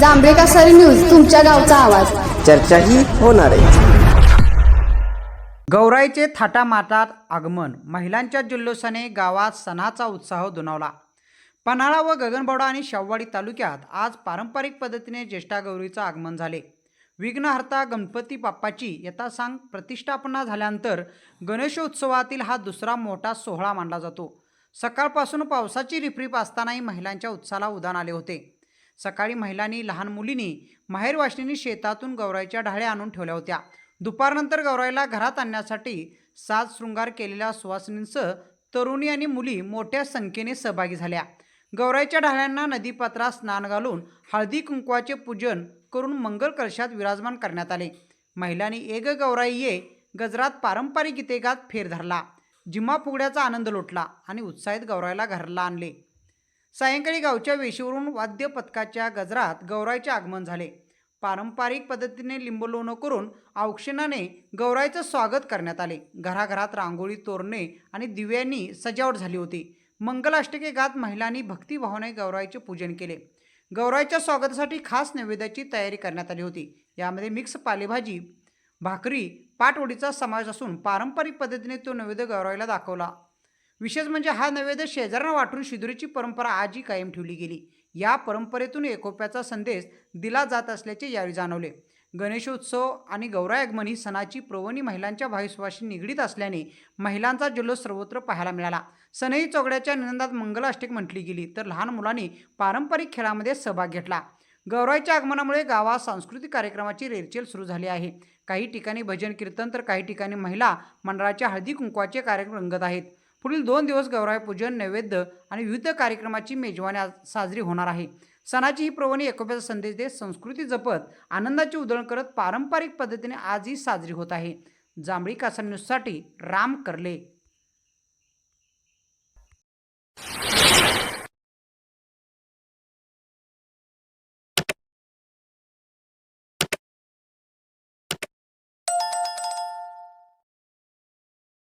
जांभळे कासारी news तुमच्या गावचा आवाज. चर्चाही होणार आहे. गौराईचे थाटामाटात आगमन. महिलांच्या जल्लोषाने गावात सणाचा उत्साह दुणावला. पन्हाळा व गगनबावडा आणि शाहवाडी तालुक्यात आज पारंपरिक पद्धतीने ज्येष्ठा गौरीचं आगमन झाले. विघ्नहर्ता गणपती बाप्पाची यथासांग प्रतिष्ठापना झाल्यानंतर गणेशोत्सवातील हा दुसरा मोठा सोहळा मानला जातो. सकाळपासून पावसाची रिपरिप असतानाही महिलांच्या उत्साहाला उदान आले होते. सकाळी महिलांनी लहान मुलींनी माहेरवाशिनी शेतातून गौराईच्या ढाळ्या आणून ठेवल्या होत्या. दुपारनंतर गौराईला घरात आणण्यासाठी सात शृंगार केलेल्या सुवासिनींसह तरुणी आणि मुली मोठ्या संख्येने सहभागी झाल्या. गौराईच्या ढाळ्यांना नदीपात्रात स्नान घालून हळदी कुंकवाचे पूजन करून मंगल कलशात विराजमान करण्यात आले. महिलांनी एक गौराई ये गजरात पारंपरिक गीते गात फेर धरला. जिम्मा फुगड्याचा आनंद लुटला आणि उत्साहित गौराईला घराला आणले. सायंकाळी गावच्या वेशीवरून वाद्य पथकाच्या गजरात गौराईचे आगमन झाले. पारंपरिक पद्धतीने लिंबलोणं करून औक्षणाने गौराईचं स्वागत करण्यात आले. घराघरात रांगोळी तोरणे आणि दिव्यांनी सजावट झाली होती. मंगलाष्टके गात महिलांनी भक्तिभावाने गौराईचे पूजन केले. गौराईच्या स्वागतासाठी खास नैवेद्याची तयारी करण्यात आली होती. यामध्ये मिक्स पालेभाजी भाकरी पाटवडीचा समावेश असून पारंपरिक पद्धतीने तो नैवेद्य गौराईला दाखवला. विशेष म्हणजे हा नैवेद्य शेजाऱ्यांना वाटून शिदुरीची परंपरा आजही कायम ठेवली गेली. या परंपरेतून एकोप्याचा संदेश दिला जात असल्याचे यावेळी जाणवले. गणेशोत्सव आणि गौराई आगमन ही सणाची प्रवणी महिलांच्या भाविस्वाशी निगडीत असल्याने महिलांचा जल्लोष सर्वत्र पाहायला मिळाला. सनई चौगड्याच्या निनंदात मंगलाष्टक म्हटली गेली तर लहान मुलांनी पारंपरिक खेळामध्ये सहभाग घेतला. गौराईच्या आगमनामुळे गावात सांस्कृतिक कार्यक्रमाची रेलचेल सुरू झाली आहे. काही ठिकाणी भजन कीर्तन तर काही ठिकाणी महिला मंडळाच्या हळदी कुंकवाचे कार्यक्रम रंगत आहेत. पुढील दोन दिवस गौराई पूजन नैवेद्य आणि विविध कार्यक्रमाची मेजवानी आज साजरी होणार आहे. सणाची ही प्रवणी एकोप्याचा संदेश देत संस्कृती जपत आनंदाची उधळण करत पारंपरिक पद्धतीने आजही साजरी होत आहे. जांभळी कासा न्यूजसाठी राम करले.